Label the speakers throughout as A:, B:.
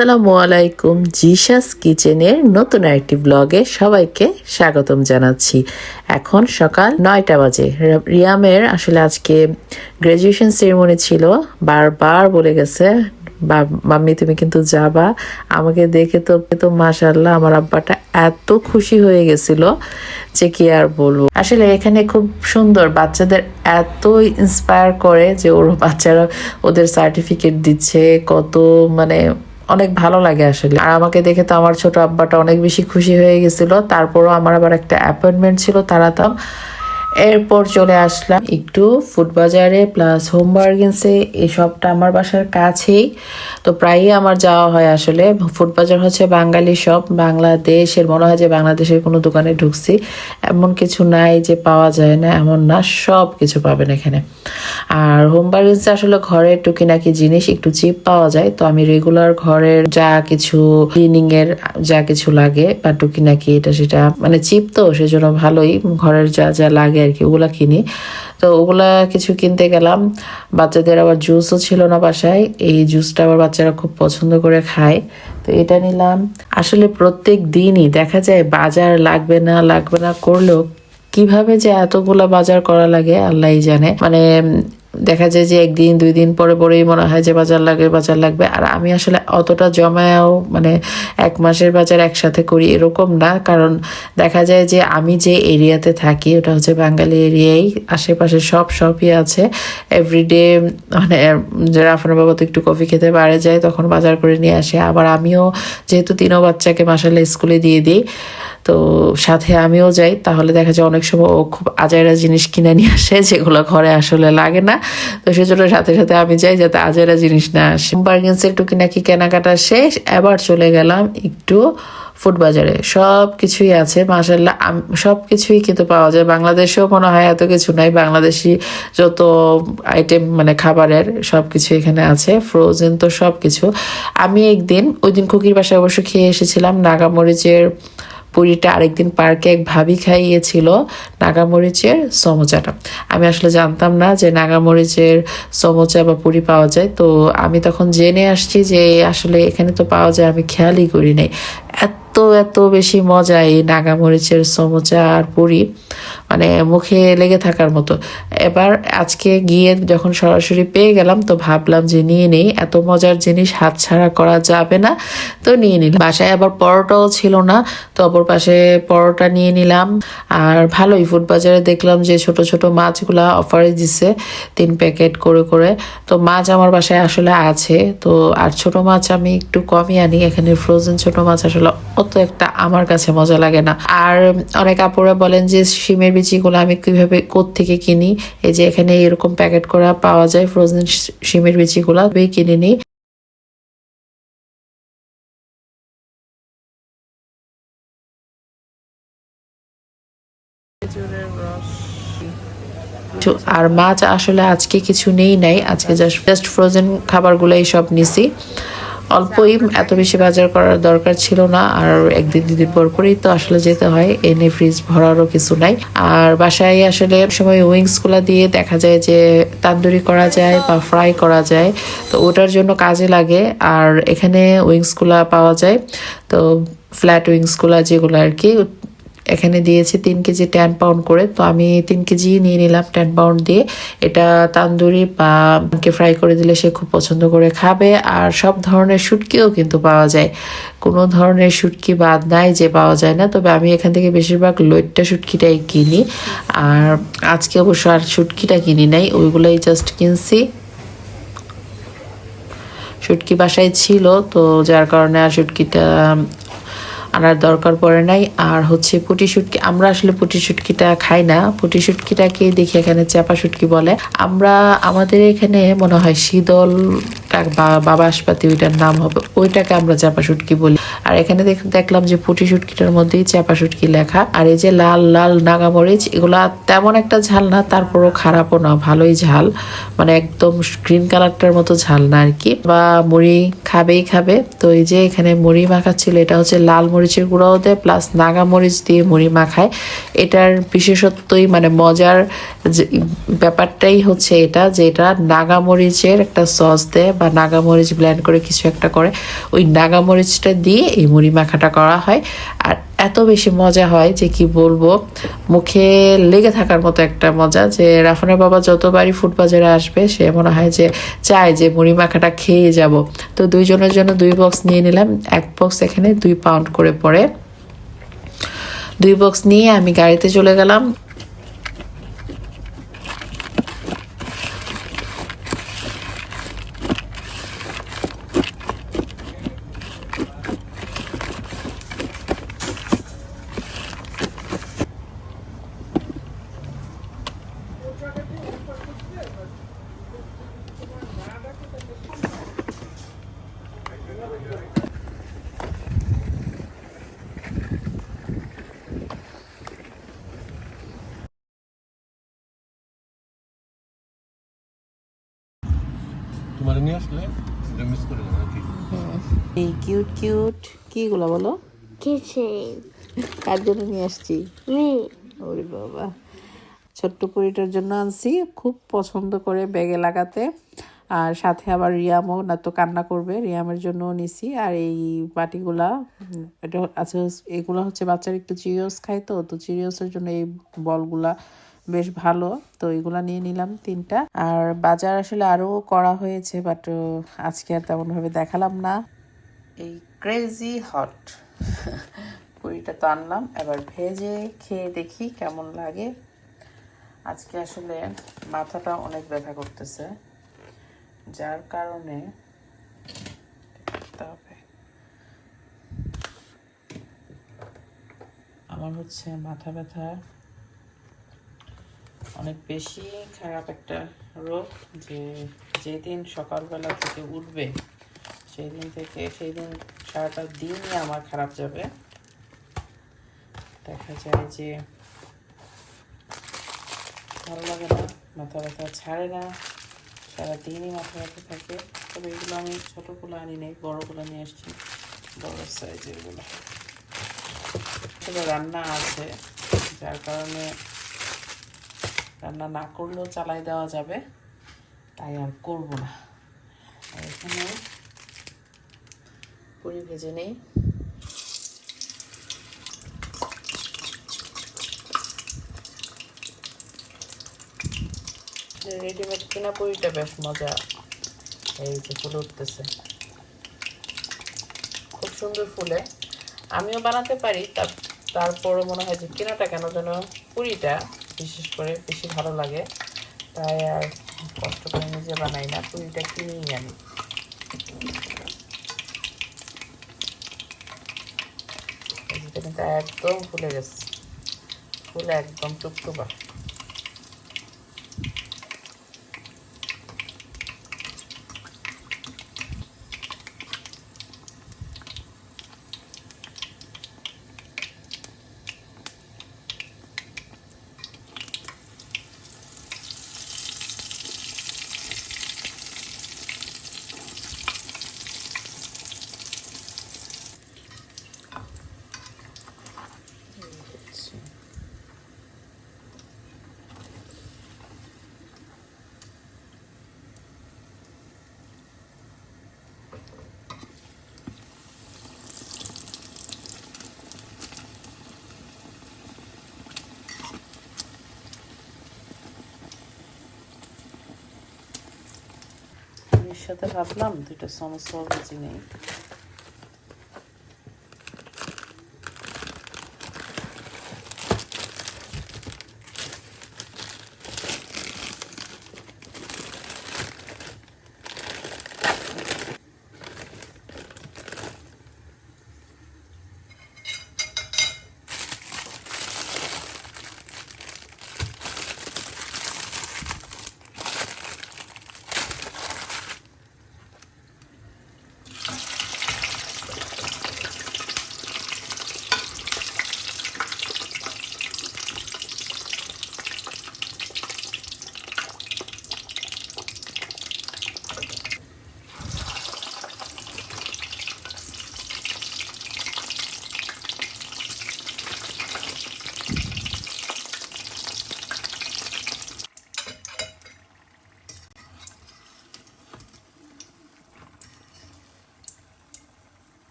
A: আসসালামু আলাইকুম জিসাস কিচেনের নতুন আরেকটি ব্লগে সবাইকে স্বাগতম জানাচ্ছি। এখন সকাল নয়টা বাজে। রিয়ামের আসলে আজকে গ্র্যাজুয়েশন সেরেমনি ছিল। বারবার বলে গেছে বা- মাম্মি, তুমি কিন্তু যাবা। আমাকে দেখে তো তো মাশাল্লাহ আমার আব্বাটা এত খুশি হয়ে গেছিল যে কি আর বলব? আসলে এখানে খুব সুন্দর, বাচ্চাদের এত ইন্সপায়ার করে যে ওর বাচ্চারা ওদের সার্টিফিকেট দিচ্ছে, কত মানে অনেক ভালো লাগে আসলে। আর আমাকে দেখে তো আমার ছোট আব্বাটা অনেক বেশি খুশি হয়ে গেছিল। তারপরও আমার আবার একটা অ্যাপয়েন্টমেন্ট ছিল তাড়াতাম এরপর চলে আসলাম একটু ফুড বাজারে প্লাস হোম বার্গেন্সে এই সবটা আমার বাসার কাছেই। তো প্রায়ই আমার যাওয়া হয় আসলে। ফুড বাজার হচ্ছে বাঙালি সব বাংলাদেশের, মনে হয় যে বাংলাদেশের কোনো দোকানে ঢুকছি। এমন কিছু নাই যে পাওয়া যায় না, এমন না, সব কিছু পাবেন এখানে। আর হোম বার্গেন্সে আসলে ঘরের টুকিনাকি জিনিস একটু চিপ পাওয়া যায়। তো আমি রেগুলার ঘরের যা কিছু ক্লিনিং এর যা কিছু লাগে, বা টুকিনাকি এটা সেটা মানে চিপ তো, সেজন্য ভালোই। ঘরের যা যা লাগে আর কি, ওগুলা কিনি। তো ওগুলা কিছু কিনতে গেলাম। বাচ্চাদের আবার জুসও ছিল না বাসায়। এই জুসটা আবার বাচ্চারা খুব পছন্দ করে খায়। তো এটা নিলাম। আসলে প্রত্যেক দিনই দেখা যায় বাজার লাগবে না লাগবে না, করলেও কীভাবে যে এতগুলা বাজার করা লাগে আল্লাহ জানে। মানে দেখা যায় যে একদিন, দুই দিন পরে পরেই মনে হয় যে বাজার লাগবে বাজার লাগবে। আর আমি আসলে অতটা জমায়ও মানে এক মাসের বাজার একসাথে করি এরকম না। কারণ দেখা যায় যে আমি যে এরিয়াতে থাকি, ওটা হচ্ছে বাঙালি এরিয়াই। আশেপাশে সব শপই আছে। এভরিডে মানে যে রাফানের বাবা তো একটু কফি খেতে বাইরে যায়, তখন বাজার করে নিয়ে আসে। আবার আমিও যেহেতু তিনও বাচ্চাকে মাসাল্লাহ স্কুলে দিয়ে দিই তো সাথে আমিও যাই। তাহলে দেখা যায় অনেক সময় ও খুব আজাইরা জিনিস কিনে নিয়ে আসে, যেগুলো ঘরে আসলে লাগে না। তো সেজন্য সাথে সাথে আমি যাই যাতে আজাইরা জিনিস না আসে। বার্গেন্সের টুকি নাকি কেনাকাটা শেষ, এবার চলে গেলাম একটু ফুড বাজারে। সব কিছুই আছে মাসাল্লাহ সব কিছুই কিন্তু পাওয়া যায়। বাংলাদেশেও মনে হয় এত কিছু নাই। বাংলাদেশি যত আইটেম মানে খাবারের সব কিছু এখানে আছে। ফ্রোজেন তো সব কিছু আমি একদিন ওই দিন কুকির বাসায় অবশ্য খেয়ে এসেছিলাম। নাগামরিচের পুরিটা আরেকদিন পার্কে এক ভাবি খাইয়েছিল নাগামরিচের সমোচাটা। আমি আসলে জানতাম না যে নাগামরিচের সমোচা বা পুরি পাওয়া যায়, তো আমি তখন জেনে আসছি যে আসলে এখানে তো পাওয়া যায়, আমি খেয়ালই করি নাই। এত এত এত বেশি মজা এই নাগামরিচের সমোচা আর পুরি মানে মুখে লেগে থাকার মতো। এবার আজকে গিয়ে যখন সরাসরি পেয়ে গেলাম, তো ভাবলাম যে নিয়ে নেই, এত মজার জিনিস হাতছাড়া করা যাবে না, তো নিয়ে নিলাম। বাসায় আবার পরোটাও ছিল না, তো অপর পাশে পরোটা নিয়ে নিলাম। আর ভালোই, ফুড বাজারে দেখলাম যে ছোট ছোট মাছগুলা অফারে দিছে, তিন প্যাকেট করে করে। তো মাছ আমার বাসায় আসলে আছে, তো আর ছোট মাছ আমি একটু কমই আনি, এখানে ফ্রোজেন ছোট মাছ আসলে অত একটা আমার কাছে মজা লাগে না। আর অনেক আপুরা বলেন যে শিমের বিচিগুলো আমি কীভাবে থেকে কিনি? এই যে এখানে এরকম প্যাকেট করা পাওয়া যায় ফ্রোজেন শিমের বিচিগুলো কিনে নিই। আর মাছ আসলে আজকে কিছু নেই নাই, আজকে জাস্ট ফ্রোজেন খাবারগুলোই সব নিছি। অল্পই এত বেশি বাজার করার দরকার ছিল না, আর একদিন দুদিন পর পরেই তো আসলে যেতে হয় এনে ফ্রিজ ভরারও কিছু নাই। আর বাসায় আসলে সময় উইংসগুলা দিয়ে দেখা যায় যে তান্দুরি করা যায় বা ফ্রাই করা যায়, তো ওটার জন্য কাজে লাগে। আর এখানে উইংসগুলা পাওয়া যায়, তো ফ্ল্যাট উইংসগুলা যেগুলো আর কি এখানে দিয়েছে তিন কেজি টেন পাউন্ড করে। তো আমি তিন কেজি নিয়ে নিলাম টেন পাউন্ড দিয়ে। এটা তান্দুরি বা কে ফ্রাই করে দিলে সে খুব পছন্দ করে খাবে। আর সব ধরনের শুটকিও কিন্তু পাওয়া যায়। কোনো ধরনের শুটকি বাদ নাই যে পাওয়া যায় না। তবে আমি এখান থেকে বেশিরভাগ লইট্টা শুটকিটাই কিনি। আর আজকে অবশ্য আর শুটকিটা কিনি নাই। ওইগুলোই জাস্ট কিনছি। শুটকি বাসায় ছিল। তো যার কারণে আর শুটকিটা আনার দরকার পড়ে নাই। আর হচ্ছে পুটি শুটকি, আমরা আসলে পুটি শুটকিটা খাই না। পুটি শুটকিটাকে দেখি এখানে চাপা শুটকি বলে। আমরা, আমাদের এখানে মনে হয় শীতল বাবা আসপাতি ওইটার নাম হবে। ওইটাকে আমরা চাপা শুটকি বলি। আর এখানে দেখ- দেখলাম যে পুটি শুটকিটার মধ্যেই চাপা শুটকি লেখা। আর এই যে লাল লাল নাগামরিচ এগুলা তেমন একটা ঝাল না, তারপরও খারাপও না, ভালোই ঝাল। মানে একদম গ্রিন কালারটার মতো ঝাল না আর কি। বা মুড়ি খাবেই খাবে। তো এই যে এখানে মুড়ি মাখাচ্ছিল, এটা হচ্ছে লাল মরিচের গুঁড়াও দেয় প্লাস নাগা মরিচ দিয়ে মুড়ি মাখায়। এটার বিশেষত্বই মানে মজার ব্যাপারটাই হচ্ছে এটা, যে এটা নাগা মরিচের একটা সস দেয় বা নাগামরিচ ব্ল্যান্ড করে কিছু একটা করে, ওই নাগামরিচটা দিয়ে এই মুড়ি মাখাটা করা হয়। আর এত বেশি মজা হয় যে কি বলব, মুখে লেগে থাকার মতো একটা মজা যে রাফানের বাবা যতবারই ফুড বাজারে আসবে, সে মনে হয় যে চায় যে মুড়ি মাখাটা খেয়ে যাব। তো দুইজনের জন্য দুই বক্স নিয়ে নিলাম। এক বক্স এখানে দুই পাউন্ড করে পড়ে। দুই বক্স নিয়ে আমি গাড়িতে চলে গেলাম।
B: তোমার নিয়ে আসলে এটা মিস করে যাবে নাকি
A: এই কিউট কিউট কিগুলো বলো?
C: কিচেন
A: কার জন্য নিয়ে আসছি? ওরে বাবা। ছোট্ট পরিটার জন্য আনছি খুব পছন্দ করে ব্যাগে লাগাতে। আর সাথে আবার রিয়ামও না তো কান্না করবে রিয়ামের জন্য নিছি। আর এই বাটিগুলা এটা আছে এগুলো হচ্ছে বাচ্চারা একটু চিরিয়স খায় তো তো চিরিয়সের জন্য এই বলগুলা বেশ ভালো। তো এগুলা নিয়ে নিলাম তিনটা। আর বাজার আসলে আরও করা হয়েছে বাট আজকে আর তেমনভাবে দেখালাম না। এই ক্রেজি হট পুরিটা তো আনলাম। এবার ভেজে খেয়ে দেখি কেমন লাগে। আজকে আসলে মাথাটা অনেক ব্যথা করতেছে। যার কারণে। আমার হচ্ছে মাথা ব্যথা। অনেক বেশি খারাপ একটা রোগ যে যেদিন সকালবেলা থেকে উঠবে সেই দিন থেকে সেই দিন সারাটা দিনই আমার খারাপ যাবে। দেখা যায় যে ভালো লাগে না, মাথা ব্যথা ছাড়ে না সারাদিনই মাথা ব্যথা থাকে। তবে এগুলো আমি ছোটোগুলো আনি নাই, বড়োগুলো নিয়ে আসছি, বড় সাইজেরগুলো তবে রান্না আছে, যার কারণে রান্না না করলেও চালাই দেওয়া যাবে, তাই আর করব না। এখানে পুরি ভেজে নেই। রেডিমেড কিনা পুরিটা বেশ মজা। এই যে ফুলে উঠতেছে। খুব সুন্দর ফুলে। আমিও বানাতে পারি তার তারপরও মনে হয় যে কেনাটা কেন যেন পুরিটা বিশেষ করে বেশি ভালো লাগে। তাই আর কষ্ট করে নিজে বানাই না, পুরিটা কিনেই আনি। কিন্তু একদম ফুলে গেছে। ফুলে একদম টুকটুকা হচ্ছে এর সাথে ভাবলাম দুটো সমস্যা ভেজে নেই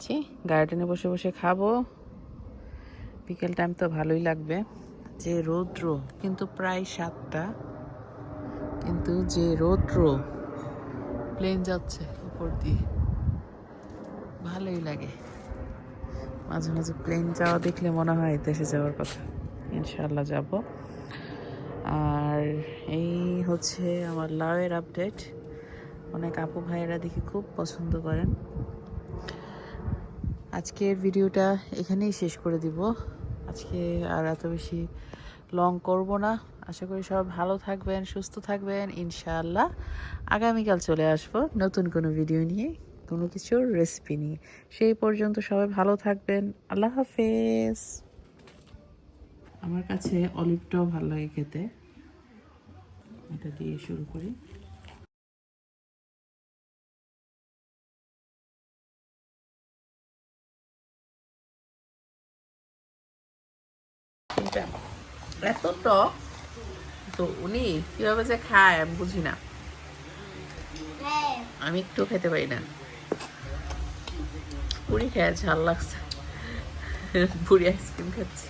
A: ছি গার্ডেনে বসে বসে খাব। বিকেল টাইম তো ভালোই লাগবে। যে রৌদ্র, কিন্তু প্রায় সাতটা। কিন্তু যে রৌদ্র প্লেন যাচ্ছে উপর দিয়ে। ভালোই লাগে। মাঝে মাঝে প্লেন যাওয়া দেখলে মনে হয় দেশে যাওয়ার কথা। ইনশাল্লাহ যাব। আর এই হচ্ছে আমার লাউয়ের আপডেট অনেক আপু ভাইয়েরা দেখি খুব পছন্দ করেন। আজকের ভিডিওটা এখানেই শেষ করে দিব। আজকে আর এত বেশি লং করব না। আশা করি সবাই ভালো থাকবেন, সুস্থ থাকবেন। ইনশাআল্লাহ আগামীকাল চলে আসব নতুন কোনো ভিডিও নিয়ে, কোনো কিছুর রেসিপি নিয়ে। সেই পর্যন্ত সবাই ভালো থাকবেন। আল্লাহ হাফেজ। আমার কাছে অলিভটাও ভালো লাগে খেতে। এটা দিয়ে শুরু করি। এটা এত টক তো উনি কীভাবে যে খায় আমি বুঝি না। আমি একটু খেতে পারি না। পুরি খেয়ে, ঝাল লাগছে। পুরি আইসক্রিম খাচ্ছি।